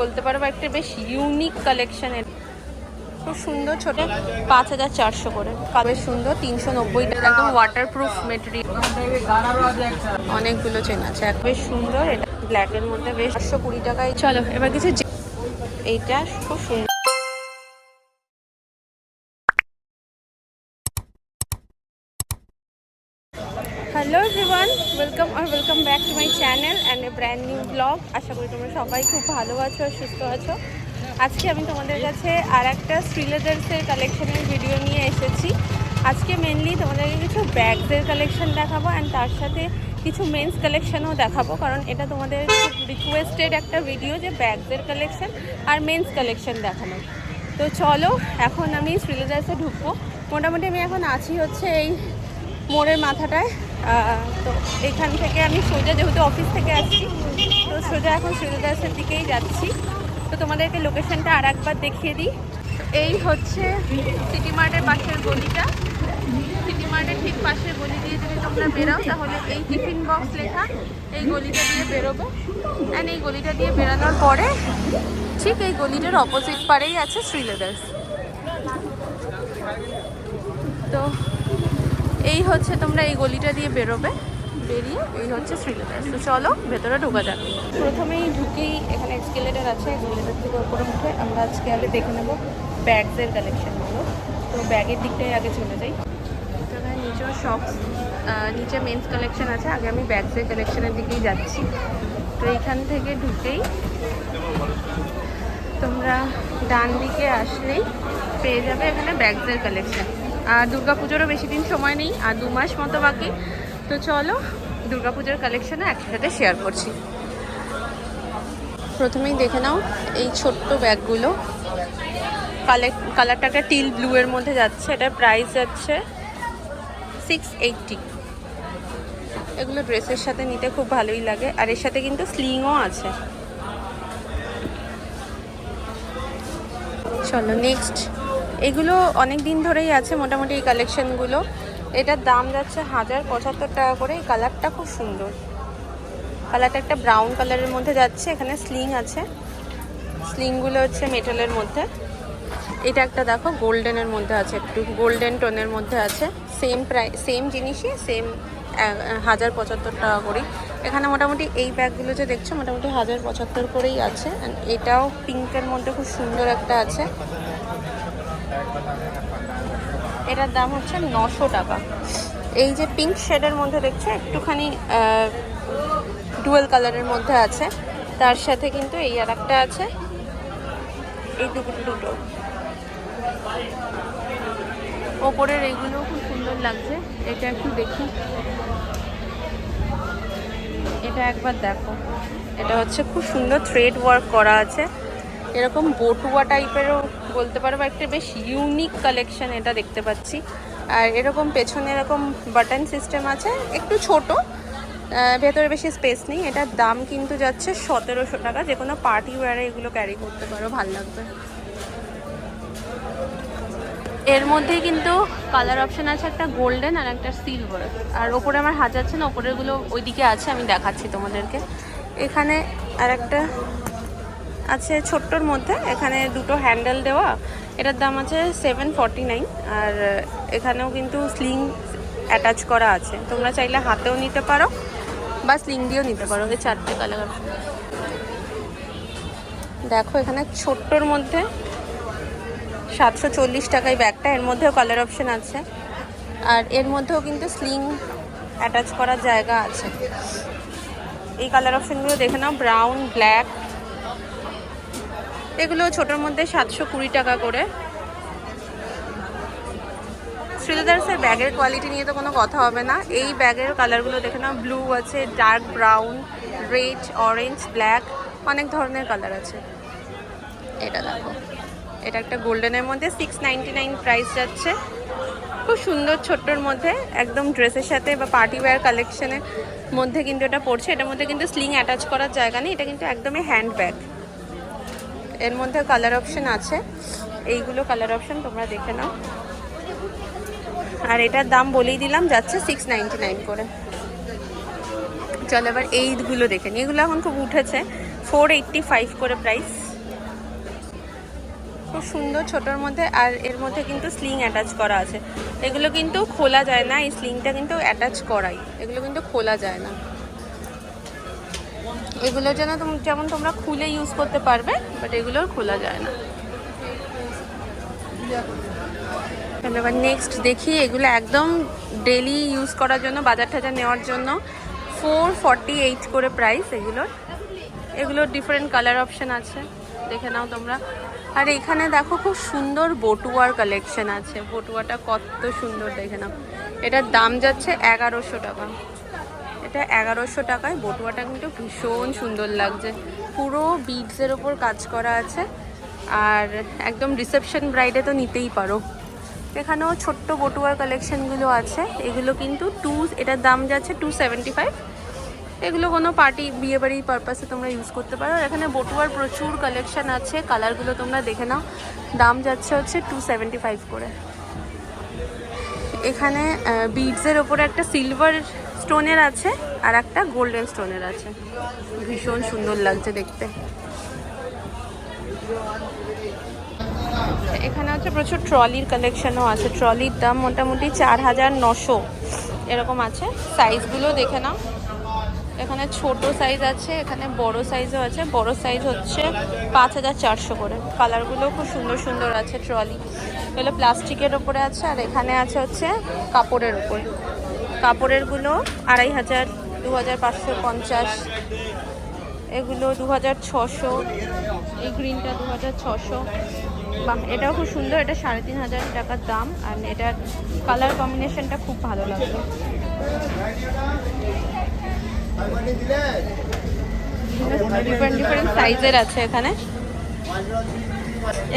বলতে পারো বা একটা বেশ ইউনিক কালেকশনের খুব সুন্দর ছোট। পাঁচ হাজার চারশো করে। বেশ সুন্দর তিনশো নব্বই। টাকা একদম ওয়াটার প্রুফ মেটেরিয়াল অনেকগুলো চেন আছে। বেশ সুন্দর এটা ব্ল্যাকের মধ্যে বেশ। চারশো কুড়ি টাকায় চলো এবার কিছু এইটা খুব সুন্দর। Hello everyone welcome R welcome back to my channel and a brand new blog আশা করি তোমরা সবাই খুব ভালো আছো আর সুস্থ আছো। আজকে আমি তোমাদের কাছে আর একটা শ্রীলেদার্সের কালেকশনের ভিডিও নিয়ে এসেছি। আজকে মেনলি তোমাদেরকে কিছু ব্যাগসের কালেকশন দেখাবো অ্যান্ড তার সাথে কিছু মেন্স কালেকশনও দেখাবো। কারণ এটা তোমাদের রিকোয়েস্টেড একটা ভিডিও যে ব্যাগসের কালেকশন আর মেন্স কালেকশন দেখানো তো চলো, এখন আমি শ্রীলেদার্সে ঢুকবো। মোটামুটি আমি এখন আছি হচ্ছে এই মোড়ের মাথাটায়। তো এখান থেকে আমি সোজা, যেহেতু অফিস থেকে আসছি, তো সোজা এখন শ্রীলেদার্সের দিকেই যাচ্ছি। তো তোমাদেরকে লোকেশনটা আর একবার দেখিয়ে দিই। এই হচ্ছে সিটি মার্টের পাশের গলিটা। সিটি মার্টের ঠিক পাশের গলি দিয়ে যদি তোমরা বেরাও, তাহলে এই টিফিন বক্স লেখা, এই গলিটা দিয়ে বেরোবে। অ্যান্ড এই গলিটা দিয়ে বেরানোর পরে, ঠিক এই গলিটার অপোজিট পারেই আছে শ্রীলেদার্স তো এই হচ্ছে তোমরা এই গলিটা দিয়ে বেরোবে, বেরিয়ে এই হচ্ছে শ্রীলেদার্স তো চলো, ভেতরে ঢোকা যাক। প্রথমেই ঢুকেই এখানে এক্সকেলেটার আছে এক্সকেলেটার থেকে ওপরে উঠে আমরা আজকে আগে দেখে নেব ব্যাগসের কালেকশানগুলো তো ব্যাগের দিকটাই আগে চলে যাই। নিচেও শপস নিচে মেন্স কালেকশন আছে। আগে আমি ব্যাগসের কালেকশনের দিকেই যাচ্ছি। তো এইখান থেকে ঢুকেই তোমরা ডান দিকে আসলেই পেয়ে যাবে এখানে ব্যাগসের কালেকশন আর দুর্গা পুজোরও বেশি দিন সময় নেই, আর দু মাস মতো বাকি। তো চলো দুর্গা পুজোর কালেকশানে একসাথে শেয়ার করছি। প্রথমেই দেখে নাও এই ছোট্ট ব্যাগগুলো। কালেক্ট কালারটা একটা টিল ব্লু এর মধ্যে যাচ্ছে, এটার প্রাইস যাচ্ছে সিক্স এইটটি এগুলো ড্রেসের সাথে নিতে খুব ভালোই লাগে, আর এর সাথে কিন্তু স্লিংও আছে। চলো নেক্সট এগুলো অনেক দিন ধরেই আছে মোটামুটি এই কালেকশনগুলো এটার দাম যাচ্ছে হাজার পঁচাত্তর টাকা করে। এই কালারটা খুব সুন্দর। কালারটা একটা ব্রাউন কালারের মধ্যে যাচ্ছে। এখানে স্লিং আছে। স্লিংগুলো হচ্ছে মেটালের মধ্যে। এটা একটা দেখো গোল্ডেনের মধ্যে আছে একটু। গোল্ডেন টোনের মধ্যে আছে। সেম প্রাই সেম জিনিসই সেম হাজার পঁচাত্তর টাকা করেই। এখানে মোটামুটি এই ব্যাগগুলো যে দেখছ, মোটামুটি হাজার পঁচাত্তর করেই আছে। এটাও পিঙ্কের মধ্যে খুব সুন্দর একটা আছে। এটার দাম হচ্ছে নশো টাকা। এই যে পিঙ্ক শেডের মধ্যে দেখছ, একটুখানি ডুয়েল কালারের মধ্যে আছে। তার সাথে কিন্তু এই আর একটা আছে। এই দুটো দুটো। ওপরের এইগুলো খুব সুন্দর লাগছে। এটা একটু দেখি। এটা একবার দেখো। এটা হচ্ছে খুব সুন্দর থ্রেড ওয়ার্ক করা আছে। এরকম বটুয়া টাইপেরও বলতে পারো একটা বেশ ইউনিক কালেকশন এটা দেখতে পাচ্ছি। আর এরকম পেছনে এরকম বাটন সিস্টেম আছে, একটু ছোট ভেতরে বেশি স্পেস নেই। এটার দাম কিন্তু যাচ্ছে সতেরোশো টাকা, যে কোনো পার্টি ওয়ারে এগুলো ক্যারি করতে পারো, ভালো লাগবে। এর মধ্যেই কিন্তু কালার অপশন আছে একটা গোল্ডেন আর একটা সিলভার আর ওপরে আমার হাত যাচ্ছে না, ওপরেরগুলো ওইদিকে আছে, আমি দেখাচ্ছি তোমাদেরকে। এখানে আর একটা আছে ছোট্টর মধ্যে। এখানে দুটো হ্যান্ডেল দেওয়া। এটার দাম আছে সেভেন ফর্টি নাইন আর এখানেও কিন্তু স্লিং অ্যাটাচ করা আছে। তোমরা চাইলে হাতেও নিতে পারো বা স্লিং দিয়েও নিতে পারো। এই চারটে কালার দেখো, এখানে ছোট্টর মধ্যে সাতশো চল্লিশ টাকায় ব্যাগটা। এর মধ্যেও কালার অপশন আছে। আর এর মধ্যেও কিন্তু স্লিং অ্যাটাচ করার জায়গা আছে। এই কালার অপশনগুলো দেখে নাও। ব্রাউন ব্ল্যাক এগুলো ছোটোর মধ্যে সাতশো কুড়ি টাকা করে। শ্রীলেদার্সের ব্যাগের কোয়ালিটি নিয়ে তো কোনো কথা হবে না। এই ব্যাগের কালারগুলো দেখে নাও ব্লু আছে dark brown red orange black অনেক ধরনের কালার আছে। এটা দেখো, এটা একটা গোল্ডেনের মধ্যে সিক্স নাইন প্রাইস যাচ্ছে। খুব সুন্দর ছোট্টর মধ্যে, একদম ড্রেসের সাথে বা পার্টি ওয়্যার কালেকশনের মধ্যে কিন্তু এটা পড়ছে। এটার মধ্যে কিন্তু স্লিং অ্যাটাচ করার জায়গা নেই, এটা কিন্তু একদমই হ্যান্ড ব্যাগ এর মধ্যে কালার অপশন আছে। এইগুলো কালার অপশন তোমরা দেখে নাও। আর এটার দাম বলেই দিলাম, যাচ্ছে সিক্স নাইনটি নাইন করে। চলো এবার এইগুলো দেখে নিই। এগুলো এখন খুব উঠেছে ফোর ফাইভ করে প্রাইস খুব সুন্দর ছোটোর মধ্যে, আর এর মধ্যে কিন্তু স্লিং অ্যাটাচ করা আছে। এগুলো কিন্তু খোলা যায় না, এই স্লিংটা কিন্তু অ্যাটাচ করাই। এগুলো কিন্তু খোলা যায় না। এগুলোর যেন যেমন তোমরা খুলে ইউজ করতে পারবে বাট এগুলো খোলা যায় না। এবার নেক্সট দেখি, এগুলো একদম ডেলি ইউজ করার জন্য, বাজার টাজার নেওয়ার জন্য ফোর ফর্টি করে প্রাইস এগুলোর। এগুলোর ডিফারেন্ট কালার অপশান আছে, দেখে নাও তোমরা। আর এখানে দেখো খুব সুন্দর বটুয়ার কালেকশন আছে। বটুয়াটা কত সুন্দর, দেখে নাও। এটার দাম যাচ্ছে এগারোশো টাকা। এটা এগারোশো টাকায়। বটুয়াটা কিন্তু ভীষণ সুন্দর লাগছে। পুরো বিডসের ওপর কাজ করা আছে। আর একদম রিসেপশন ব্রাইডে তো নিতেই পারো। এখানেও ছোট্ট বটুয়ার কালেকশনগুলো আছে। এগুলো কিন্তু টু এটার দাম যাচ্ছে টু সেভেন্টি ফাইভ এগুলো কোনো পার্টি বিয়েবাড়ির পারপাসে তোমরা ইউজ করতে পারো। এখানে বটুয়ার প্রচুর কালেকশান আছে। কালারগুলো তোমরা দেখে নাও। দাম যাচ্ছে হচ্ছে টু সেভেন্টি ফাইভ করে। এখানে বিডসের ওপরে একটা সিলভার স্টোনের আছে আর একটা গোল্ডেন স্টোনের আছে। ভীষণ সুন্দর লাগছে দেখতে। এখানে হচ্ছে প্রচুর ট্রলির কালেকশনও আছে। ট্রলির দাম মোটামুটি চার হাজার নশো। এরকম আছে। সাইজগুলো দেখে নাও। এখানে ছোট সাইজ আছে, এখানে বড় সাইজও আছে। বড় সাইজ হচ্ছে পাঁচ হাজার চারশো করে। কালারগুলো খুব সুন্দর সুন্দর আছে ট্রলি। এগুলো প্লাস্টিকের ওপরে আছে আর এখানে আছে হচ্ছে কাপড়ের উপর। কাপড়েরগুলো আড়াই হাজার দু হাজার পাঁচশো পঞ্চাশ। এগুলো দু হাজার ছশো। এই গ্রিনটা দু হাজার ছশো। বাহ এটাও খুব সুন্দর। এটা সাড়ে তিন হাজার টাকার দাম। আর এটার কালার কম্বিনেশনটা খুব ভালো লাগল। ডিফারেন্ট ডিফারেন্ট সাইজের আছে এখানে।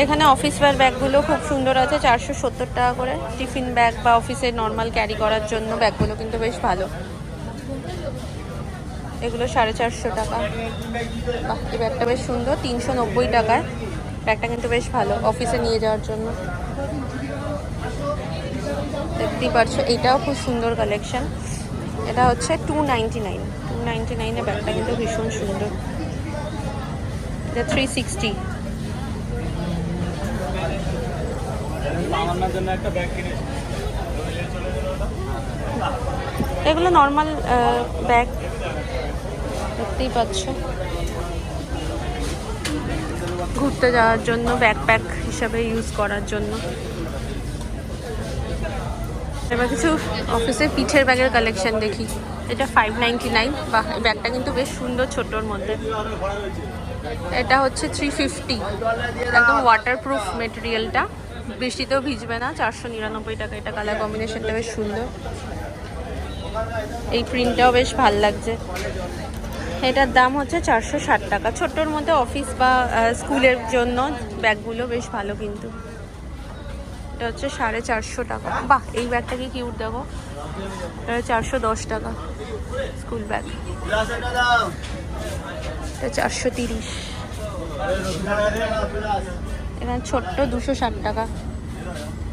এখানে অফিস ওয়্যার ব্যাগগুলো খুব সুন্দর আছে, চারশো সত্তর টাকা করে। টিফিন ব্যাগ বা অফিসে নর্মাল ক্যারি করার জন্য ব্যাগগুলো কিন্তু বেশ ভালো। এগুলো সাড়ে চারশো টাকা। এই ব্যাগটা বেশ সুন্দর, তিনশো নব্বই টাকায়। ব্যাগটা কিন্তু বেশ ভালো অফিসে নিয়ে যাওয়ার জন্য। দেখতেই পারছ, এটাও খুব সুন্দর কালেকশন এটা হচ্ছে two ninety nine two ninety নাইনে ব্যাগটা কিন্তু ভীষণ সুন্দর। এটা থ্রি সিক্সটি আমার জন্য একটা ব্যাগ কিনেছি এগুলো নর্মাল ব্যাগ দেখতেই পাচ্ছ। ঘুরতে যাওয়ার জন্য ব্যাকপ্যাক হিসাবে ইউজ করার জন্য। এবার কিছু অফিসে পিঠের ব্যাগের কালেকশন দেখি। এটা ফাইভ নাইনটি নাইন বা ব্যাগটা কিন্তু বেশ সুন্দর ছোটোর মধ্যে। এটা হচ্ছে থ্রি ফিফটি একদম ওয়াটারপ্রুফ মেটেরিয়ালটা বৃষ্টিতেও ভিজবে না, চারশো নিরানব্বই টাকা এটা কালার কম্বিনেশনটা বেশ সুন্দর। এই প্রিন্টটাও বেশ ভালো লাগছে। এটার দাম হচ্ছে চারশো ষাট টাকা। ছোট্টর মধ্যে অফিস বা স্কুলের জন্য ব্যাগগুলো বেশ ভালো কিন্তু। এটা হচ্ছে সাড়ে চারশো টাকা। বাহ, এই ব্যাগটা কি কিউট দেখো। এটা চারশো দশ টাকা, স্কুল ব্যাগ। এটা চারশো তিরিশ। এখানে ছোট্ট দুশো ষাট টাকা।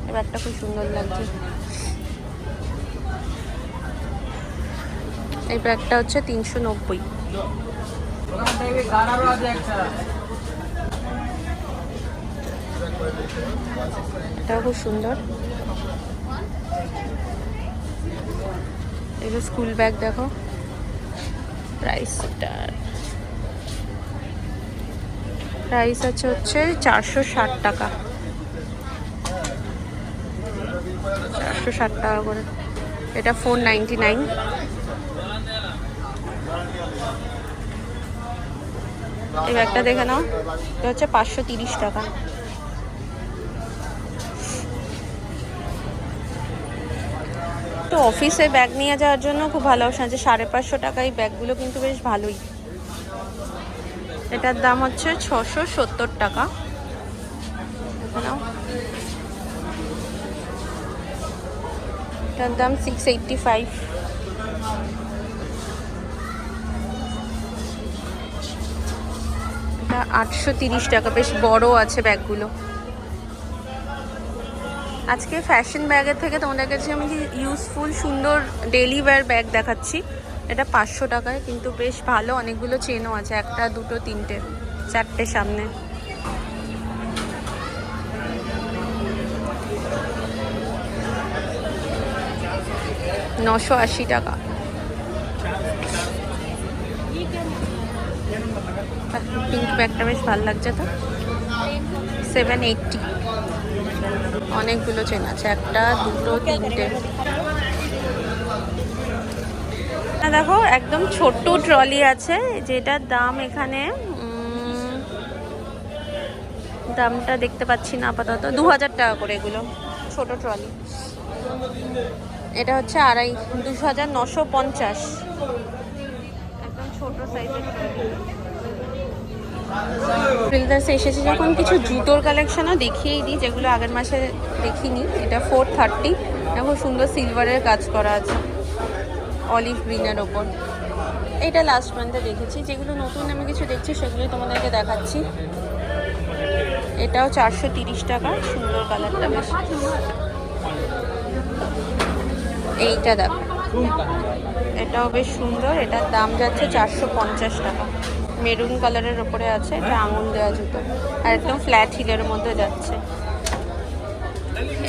এই ব্যাগটা খুব সুন্দর লাগছে। এই ব্যাগটা হচ্ছে তিনশো নব্বই। খুব সুন্দর। এগুলো স্কুল ব্যাগ দেখো। প্রাইসটা প্রাইস আছে হচ্ছে চারশো ষাট টাকা। চারশো ষাট টাকা করে। এটা ফোর নাইনটি নাইন। এই ব্যাগটা দেখে নাও। এটা হচ্ছে পাঁচশো তিরিশ টাকা। তো অফিসে ব্যাগ নিয়ে যাওয়ার জন্য খুব ভালো আছে। সাড়ে পাঁচশো টাকা এই ব্যাগগুলো কিন্তু বেশ ভালোই। এটার দাম হচ্ছে ছশো সত্তর টাকা। এটার দাম সিক্স এইটটি ফাইভ এটা আটশো তিরিশ টাকা, বেশ বড় আছে ব্যাগগুলো। আজকে ফ্যাশন ব্যাগের থেকে তোমাদের কাছে আমি ইউজফুল সুন্দর ডেলি ওয়্যার ব্যাগ দেখাচ্ছি। এটা পাঁচশো টাকায়, কিন্তু বেশ ভালো অনেকগুলো চেনও আছে, একটা, দুটো, তিনটে, চারটে সামনে। নশো আশি টাকা। পিঙ্ক ব্যাগটা বেশ ভালো লাগছে তো। Seven eighty. অনেকগুলো চেন আছে, একটা, দুটো, তিনটে। দেখো একদম ছোট্ট ট্রলি আছে, যেটার দাম এখানে দামটা দেখতে পাচ্ছি না আপাতত। দু হাজার টাকা করে এগুলো, ছোট ট্রলি। এটা হচ্ছে আড়াই, দুশো হাজার নশো পঞ্চাশ। একদম ছোট সাইজের এসেছে যখন, কিছু জুতোর কালেকশনও দেখিয়েই দিই, যেগুলো আগের মাসে দেখিনি। এটা ফোর থার্টি খুব সুন্দর সিলভারের কাজ করা আছে। অলিভ গ্রিনের ওপর। এটা লাস্ট মান্থে দেখেছি। যেগুলো নতুন আমি কিছু দেখছি, সেগুলোই তোমাদেরকে দেখাচ্ছি। এটাও চারশো তিরিশ টাকা, সুন্দর কালারটা বেশ। এইটা দেখো। এটাও বেশ সুন্দর। এটার দাম যাচ্ছে চারশো পঞ্চাশ টাকা। মেরুন কালারের ওপরে আছে, এটা আঙুল দেওয়া জুতো। আর একদম ফ্ল্যাট হিলের মধ্যে যাচ্ছে।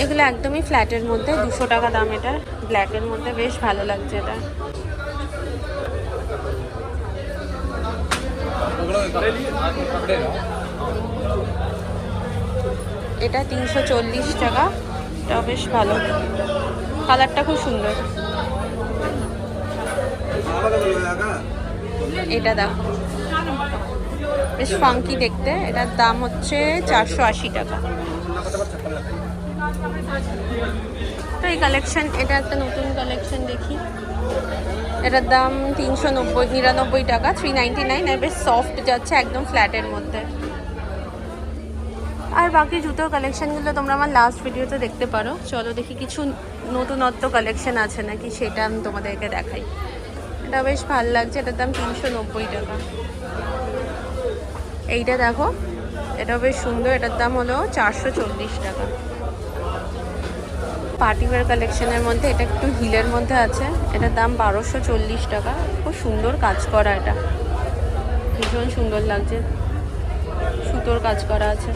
এগুলো একদমই ফ্ল্যাটের মধ্যে, দুশো টাকা দাম এটা ব্ল্যাকের মধ্যে বেশ ভালো লাগছে এটা। এটা তিনশো চল্লিশ টাকা এটাও বেশ ভালো। কালারটা খুব সুন্দর। এটা দেখো বেশ ফাঙ্কি দেখতে, এটার দাম হচ্ছে চারশো আশি টাকা। তো এই কালেকশন এটা একটা নতুন কালেকশন দেখি। এটার দাম তিনশো নব্বই, নিরানব্বই টাকা থ্রি নাইনটি নাইন আর বেশ সফট যাচ্ছে, একদম ফ্ল্যাটের মধ্যে। আর বাকি জুতোর কালেকশানগুলো তোমরা আমার লাস্ট ভিডিওতে দেখতে পারো। চলো দেখি কিছু নতুনত্ব কালেকশন আছে নাকি, সেটা আমি তোমাদেরকে দেখাই। এটা বেশ ভালো লাগছে, এটার দাম তিনশো নব্বই টাকা। এইটা দেখো এটা বেশ সুন্দর, এটার দাম হলো চারশো চল্লিশ টাকা। পার্টিওয়ার কালেকশনের মধ্যে, এটা একটু হিলের মধ্যে আছে। এটার দাম বারোশো চল্লিশ টাকা। খুব সুন্দর কাজ করা এটা। ভীষণ সুন্দর লাগছে। সুতোর কাজ করা আছে।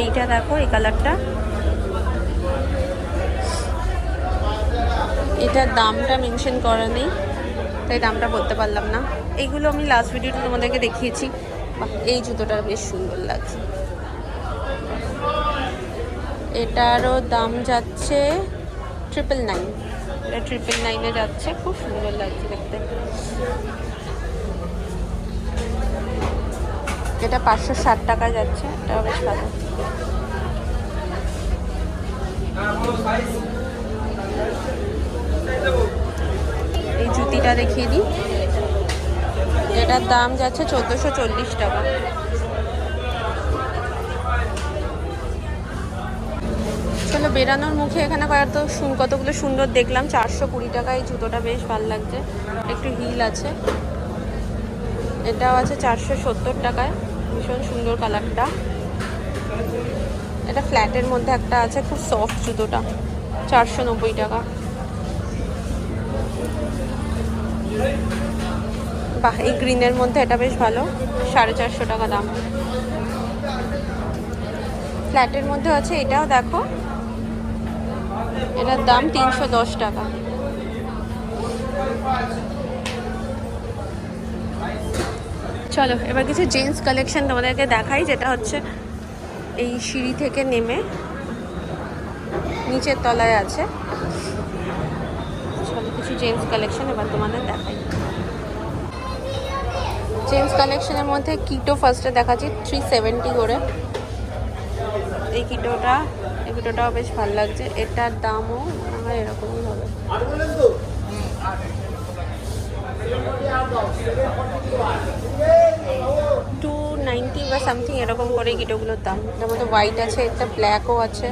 এইটা দেখো, এই কালারটা। এটার দামটা মেনশন করা নেই, তাই দামটা বলতে পারলাম না। এইগুলো আমি লাস্ট ভিডিওতে তোমাদেরকে দেখিয়েছি। এই জুতোটা বেশ সুন্দর লাগছে। এটারও দাম যাচ্ছে ট্রিপল নাইন এটা ট্রিপল নাইনে যাচ্ছে খুব সুন্দর লাগছে দেখতে। এটা পাঁচশো ষাট টাকা যাচ্ছে এটা বেশ ভালো। এই জুতিটা দেখিয়ে দিই। এটার দাম যাচ্ছে চোদ্দোশো চল্লিশ টাকা। চলো বেরানোর মুখে এখানে কত কতগুলো সুন্দর দেখলাম। চারশো কুড়ি টাকা এই জুতোটা বেশ ভালো লাগছে। একটু হিল আছে। এটাও আছে চারশো সত্তর টাকায়। ভীষণ সুন্দর কালারটা। এটা ফ্ল্যাটের মধ্যে একটা আছে, খুব সফট জুতোটা। চারশো নব্বই টাকা। বাহ, এই গ্রিনের মধ্যে এটা বেশ ভালো। সাড়ে চারশো টাকা দাম। ফ্ল্যাটের মধ্যে আছে, এটাও দেখো। এটার দাম তিনশো দশ টাকা। চলো, এবার কিছু জেন্টস কালেকশন তোমাদেরকে দেখাই, যেটা হচ্ছে এই সিঁড়ি থেকে নেমে নিচের তলায় আছে। চলো, কিছু জেন্টস কালেকশন এবার তোমাদের দেখাই। জেন্টস কালেকশনের মধ্যে কিটো ফার্স্টে দেখাচ্ছি থ্রি সেভেন্টি করে। এই কিটোটা এই কিটোটাও বেশ ভালো লাগছে। এটার দামও হয় এরকমই হবে। টু নাইনটি বা সামথিং এরকম করে কিটোগুলোর দাম। এটার মধ্যে হোয়াইট আছে একটা ব্ল্যাকও আছে।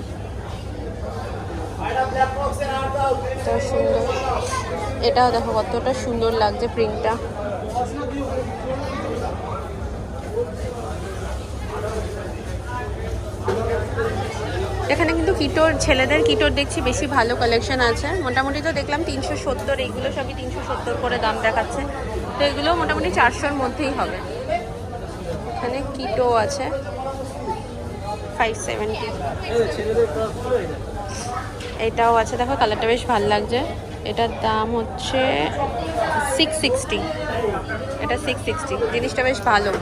সুন্দর। এটাও দেখো কতটা সুন্দর লাগছে প্রিন্টটা এখানে কিন্তু কিটোর, ছেলেদের কিটোর দেখছি বেশি ভালো কালেকশন আছে। মোটামুটি তো দেখলাম তিনশো সত্তর এইগুলো সবই তিনশো সত্তর করে দাম দেখাচ্ছে। তো এগুলো মোটামুটি চারশোর মধ্যেই হবে। এখানে কিটো আছে। ফাইভ সেভেন্টি এটাও আছে। দেখো কালারটা বেশ ভালো লাগছে। এটার দাম হচ্ছে সিক্স সিক্সটি এটা সিক্স সিক্সটি জিনিসটা বেশ ভালো।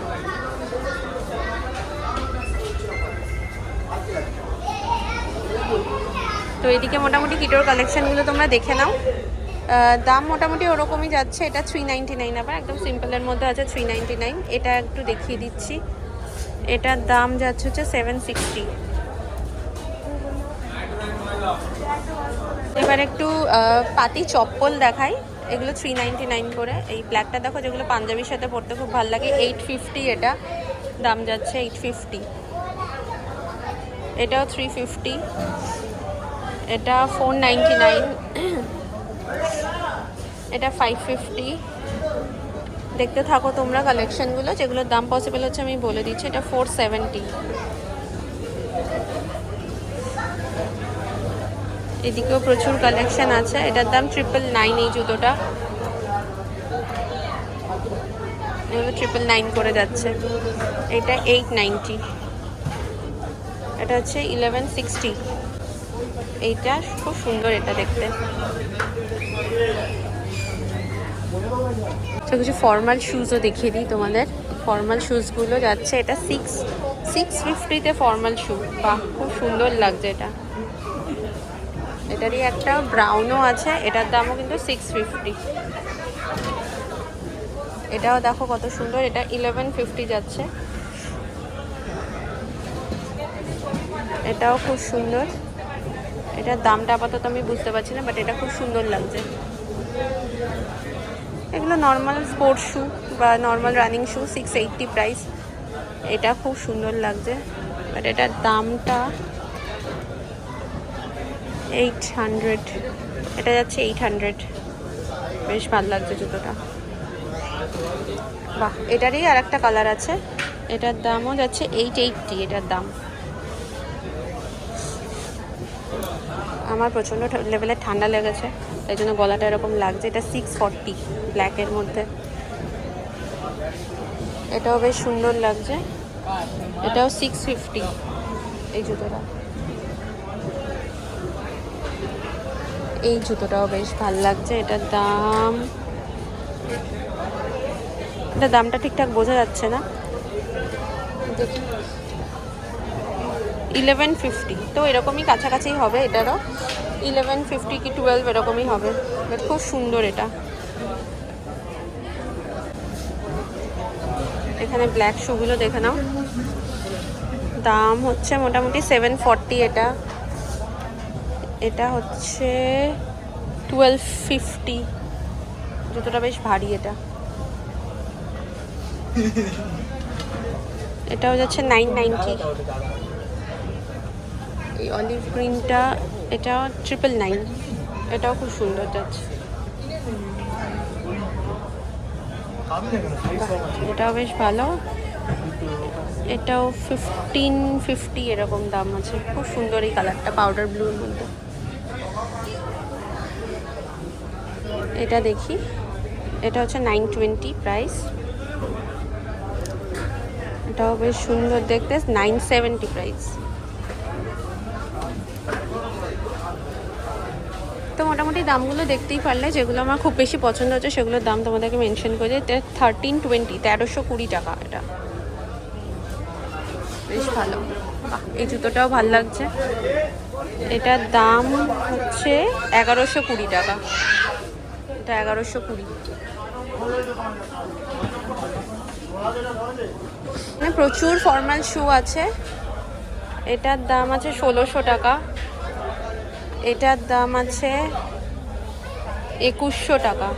তো এদিকে মোটামুটি কিটোর কালেকশনগুলো তোমরা দেখে নাও। দাম মোটামুটি ওরকমই যাচ্ছে। এটা থ্রি নাইনটি নাইন আবার একদম সিম্পলের মধ্যে আছে থ্রি নাইনটি নাইন এটা একটু দেখিয়ে দিচ্ছি। এটার দাম যাচ্ছে হচ্ছে সেভেন সিক্সটি এবার একটু পাতি চপ্পল দেখাই। এগুলো থ্রি নাইনটি নাইন করে। এই ব্ল্যাকটা দেখো, যেগুলো পাঞ্জাবির সাথে পড়তে খুব ভালো লাগে। এইট ফিফটি এটা। দাম যাচ্ছে এইট ফিফটি এটাও থ্রি ফিফটি এটা ফোর নাইনটি নাইন এটা ফাইভ ফিফটি দেখতে থাকো তোমরা কালেকশানগুলো যেগুলোর দাম পসিবল হচ্ছে আমি বলে দিচ্ছি, এটা ফোর সেভেন্টি এদিকেও প্রচুর কালেকশান আছে, এটার দাম ট্রিপল নাইন এই জুতোটা। ট্রিপল নাইন করে যাচ্ছে। এটা এইট নাইনটি এটা হচ্ছে ইলেভেন সিক্সটি এইটা খুব সুন্দর এটা দেখতে। তো কিছু ফর্মাল শুজও দেখিয়ে দিই তোমাদের। ফর্মাল শুজগুলো যাচ্ছে, এটা সিক্স সিক্স ফিফটিতে ফর্মাল শু বাহ, খুব সুন্দর লাগছে এটা। এটারই একটা ব্রাউনও আছে, এটার দামও কিন্তু সিক্স ফিফটি এটাও দেখো কত সুন্দর, এটা ইলেভেন ফিফটি যাচ্ছে। এটাও খুব সুন্দর। এটার দামটা আপাতত আমি বুঝতে পারছি না বাট এটা খুব সুন্দর লাগছে। এগুলো নর্মাল স্পোর্টস শু বা normal running shoe six eighty price এটা খুব সুন্দর লাগছে বাট এটার দামটা এইট হান্ড্রেড এটা যাচ্ছে এইট হান্ড্রেড বেশ ভালো লাগছে জুতোটা। বাহ, এটারই আর একটা কালার আছে। এটার দামও যাচ্ছে এইট এইটটি এটার দাম। আমার প্রচণ্ড লেভেলের ঠান্ডা লেগেছে, তাই জন্য গলাটা এরকম লাগছে। এটা সিক্স ফর্টি ব্ল্যাকের মধ্যে। এটাও বেশ সুন্দর লাগছে। এটাও সিক্স ফিফটি এই জুতোটা। এই জুতোটাও বেশ ভালো লাগছে। এটার দাম এটা দামটা ঠিকঠাক বোঝা যাচ্ছে না। দেখি। ইলেভেন ফিফটি তো এরকমই কাছাকাছি হবে এটারও। ইলেভেন ফিফটি কি টুয়েলভ এরকমই হবে। বাট খুব সুন্দর এটা। এখানে ব্ল্যাক শুগুলো দেখে নাও। দাম হচ্ছে মোটামুটি সেভেন ফর্টি এটা। এটা হচ্ছে টুয়েলভ ফিফটি জুতোটা বেশ ভারী এটা। এটাও যাচ্ছে নাইন নাইনটি এই অলিভ গ্রিনটা এটা ট্রিপল নাইন এটাও খুব সুন্দর যাচ্ছে এটাও বেশ ভালো। এটাও ফিফটিন ফিফটি এরকম দাম আছে। খুব সুন্দর এই কালারটা পাউডার ব্লুর মধ্যে। এটা দেখি। এটা হচ্ছে নাইন টোয়েন্টি প্রাইস এটাও বেশ সুন্দর দেখতে নাইন সেভেন্টি প্রাইস তো মোটামুটি দামগুলো দেখতেই পারলে, যেগুলো আমার খুব বেশি পছন্দ হচ্ছে, সেগুলোর দাম তোমাদেরকে মেনশন করে। দিই থার্টিন টোয়েন্টি তেরোশো কুড়ি টাকা এটা। বেশ ভালো। এই জুতোটাও ভালো লাগছে। এটার দাম হচ্ছে এগারোশো কুড়ি টাকা। এটা এগারোশো কুড়ি। মানে প্রচুর ফর্মাল শু আছে। এটার দাম আছে ষোলোশো টাকা। এটার দাম আছে একুশশো টাকা।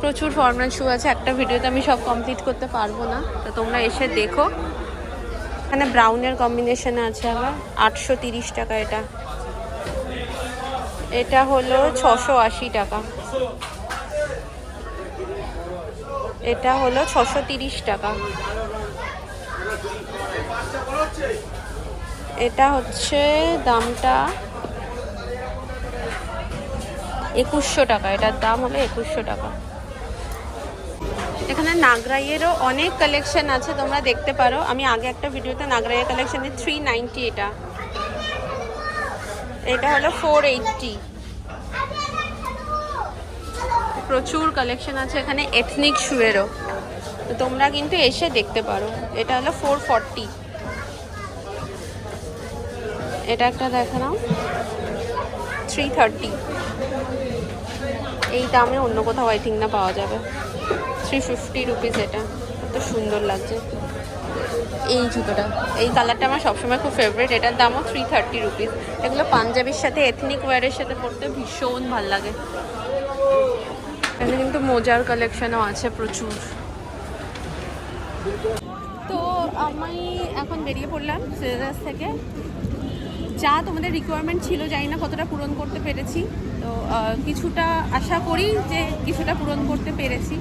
প্রচুর ফর্মাল শু আছে, একটা ভিডিওতে আমি সব কমপ্লিট করতে পারব না, তো তোমরা এসে দেখো। এখানে ব্রাউনের কম্বিনেশনে আছে আবার, আটশো তিরিশ টাকা এটা। এটা হলো ছশো আশি টাকা। এটা হলো ছশো তিরিশ টাকা। এটা হচ্ছে দামটা একুশশো টাকা, এটার দাম হলো একুশশো টাকা। এখানে নাগরাইয়েরও অনেক কালেকশন আছে, তোমরা দেখতে পারো। আমি আগে একটা ভিডিওতে নাগরাইয়ের কালেকশনের থ্রি নাইনটি এটা। এটা হলো ফোর এইটটি প্রচুর কালেকশন আছে এখানে এথনিক শুয়েরও তো তোমরা কিন্তু এসে দেখতে পারো। এটা হলো ফোর ফর্টি এটা একটা দেখে নাও থ্রি থার্টি এই দামে অন্য কোথাও আই থিঙ্ক না পাওয়া যাবে। থ্রি ফিফটি রুপিস এটা। কত সুন্দর লাগছে। এই জুতোটা। এই কালারটা আমার সবসময় খুব ফেভারিট এটার দামও থ্রি থার্টি রুপিস এগুলো পাঞ্জাবির সাথে এথনিক ওয়্যারের সাথে পরতে ভীষণ ভালো লাগে। এখানে কিন্তু মোজার কালেকশনও আছে প্রচুর। তো আমি এখন বেরিয়ে পড়লাম সিলেদাস থেকে। যা তোমাদের রিকোয়ারমেন্ট ছিল, জানি না কতটা পূরণ করতে পেরেছি। তো কিছুটা আশা করি যে কিছুটা পূরণ করতে পেরেছি।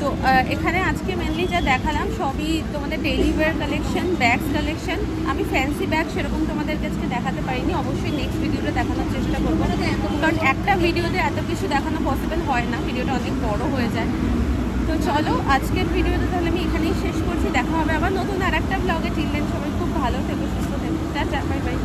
তো এখানে আজকে মেনলি যা দেখালাম সবই তোমাদের daily wear collection bags collection আমি ফ্যান্সি ব্যাগ সেরকম তোমাদের কাছে দেখাতে পারিনি, অবশ্যই নেক্সট ভিডিওটা দেখানোর চেষ্টা করব। কারণ একটা ভিডিওতে এত কিছু দেখানো পসিবল হয় না ভিডিওটা অনেক বড় হয়ে যায়। তো চলো, আজকের ভিডিওটা তাহলে আমি এখানেই শেষ করছি। দেখা হবে আবার নতুন আর একটা ব্লগে টিললেন সবাই খুব ভালো থেকো। Tata bye bye